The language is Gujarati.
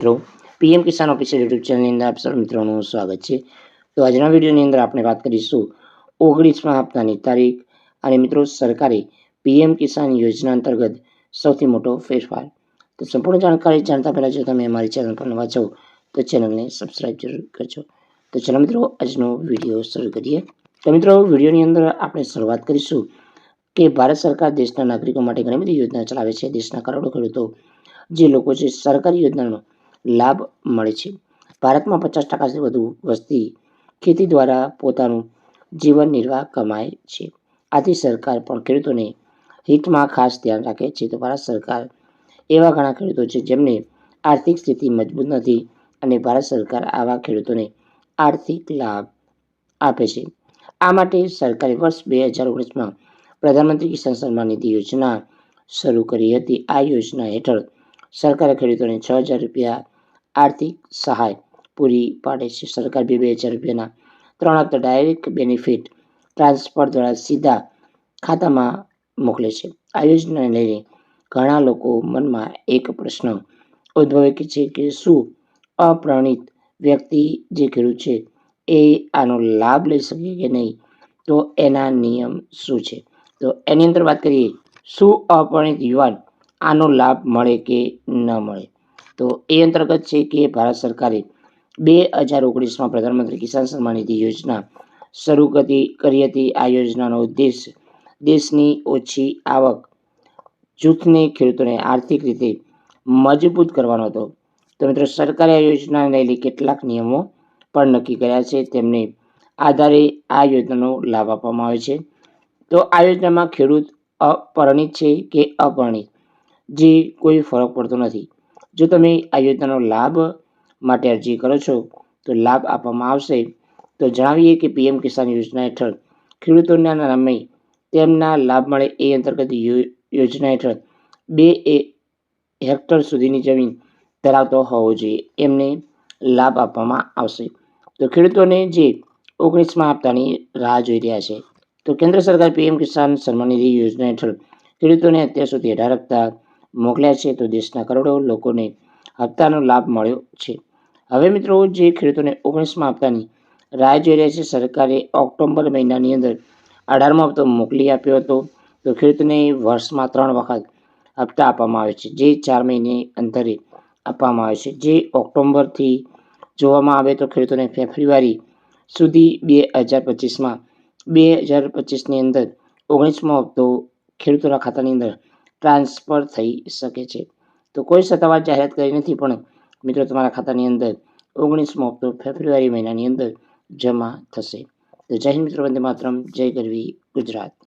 મિત્રો, પીએમ કિસાન ઓફિસિયલ યુટ્યુબ ચેનલની અંદર આપ સૌ મિત્રોનું સ્વાગત છે. તો આજના વિડીયોની અંદર આપણે વાત કરીશું ઓગણીસમાં હપ્તાની તારીખ અને મિત્રો, સરકારે પીએમ કિસાન યોજના અંતર્ગત સૌથી મોટો ફેરફાર. તો સંપૂર્ણ જાણકારી જાણતા પહેલાં જો તમે અમારી ચેનલ પર નવા છો, તો ચેનલને સબસ્ક્રાઈબ જરૂર કરજો. તો ચલો મિત્રો, આજનો વીડિયો શરૂ કરીએ. તો મિત્રો, વિડીયોની અંદર આપણે શરૂઆત કરીશું કે ભારત સરકાર દેશના નાગરિકો માટે ઘણી બધી યોજના ચલાવે છે. દેશના કરોડો ખેડૂતો, જે લોકો છે, સરકારી યોજનાનો લાભ મળે છે. ભારતમાં પચાસ ટકાથી વધુ વસ્તી ખેતી દ્વારા પોતાનું જીવન નિર્વાહ કમાય છે. આથી સરકાર પણ ખેડૂતોને હિતમાં ખાસ ધ્યાન રાખે છે. તો ભારત સરકાર એવા ઘણા ખેડૂતો છે જેમને આર્થિક સ્થિતિ મજબૂત નથી અને ભારત સરકાર આવા ખેડૂતોને આર્થિક લાભ આપે છે. આ માટે સરકારે વર્ષ બે હજાર ઓગણીસમાં પ્રધાનમંત્રી કિસાન સન્માન નિધિ યોજના શરૂ કરી હતી. આ યોજના હેઠળ સરકારે ખેડૂતોને છ હજાર રૂપિયા આર્થિક સહાય પૂરી પાડે છે. સરકાર બે બે હજાર રૂપિયાના ત્રણ હપ્તા ડાયરેક્ટ બેનિફિટ ટ્રાન્સફર દ્વારા સીધા ખાતામાં મોકલે છે. આ યોજનાને લઈને ઘણા લોકો મનમાં એક પ્રશ્ન ઉદ્ભવે છે કે શું અપ્રણિત વ્યક્તિ જે ખેડૂત છે એ આનો લાભ લઈ શકે કે નહીં? તો એના નિયમ શું છે? તો એની અંદર વાત કરીએ, શું અપરિણિત યુવાન આનો લાભ મળે કે ન મળે? તો એ અંતર્ગત છે કે ભારત સરકારે બે હજાર ઓગણીસમાં પ્રધાનમંત્રી કિસાન સન્માન નિધિ યોજના શરૂ કરી કરી હતી. આ યોજનાનો ઉદ્દેશ દેશની ઓછી આવક જૂથને ખેડૂતોને આર્થિક રીતે મજબૂત કરવાનો હતો. તો મિત્રો, સરકારે આ યોજનાને લઈને કેટલાક નિયમો પણ નક્કી કર્યા છે. તેમને આધારે આ યોજનાનો લાભ આપવામાં આવે છે. તો આ યોજનામાં ખેડૂત અપરિણિત છે કે અપરિણિત? જે કોઈ ફરક પડતો નથી. જો તમે આ યોજનાનો લાભ માટે અરજી કરો છો, તો લાભ આપવામાં આવશે. તો જણાવીએ કે પીએમ કિસાન યોજના હેઠળ ખેડૂતોના નામે તેમના લાભ મળે એ અંતર્ગત યોજના હેઠળ બે એ હેક્ટર સુધીની જમીન ધરાવતો હોવો જોઈએ. એમને લાભ આપવામાં આવશે. તો ખેડૂતોને જે ઓગણીસમાં હપ્તાની રાહ જોઈ રહ્યા છે, તો કેન્દ્ર સરકાર પીએમ કિસાન સન્માન નિધિ યોજના હેઠળ ખેડૂતોને અત્યાર સુધી અઢાર હપ્તા મોકલ્યા છે તો દેશના કરોડો લોકોને હપ્તાનો લાભ મળ્યો છે. હવે મિત્રો, જે ખેડૂતોને ઓગણીસમાં હપ્તાની રાહ જોઈ રહ્યા છે, સરકારે ઓક્ટોબર મહિનાની અંદર અઢારમો હપ્તો મોકલી આપ્યો હતો. તો ખેડૂતોને વર્ષમાં ત્રણ વખત હપ્તા આપવામાં આવે છે, જે ચાર મહિને અંતરે આપવામાં આવે છે. જે ઓક્ટોબરથી જોવામાં આવે તો ખેડૂતોને ફેબ્રુઆરી સુધી બે હજાર પચીસમાં, બે હજાર પચીસની અંદર ઓગણીસમો હપ્તો ખેડૂતોના ખાતાની અંદર ટ્રાન્સફર થઈ શકે છે. તો કોઈ સત્તાવાર જાહેરાત કરી નથી, પણ મિત્રો, તમારા ખાતાની અંદર ઓગણીસમો હપ્તો ફેબ્રુઆરી મહિનાની અંદર જમા થશે. તો જય હિન્દ મિત્રો, વંદે માતરમ. જય ગરવી ગુજરાત.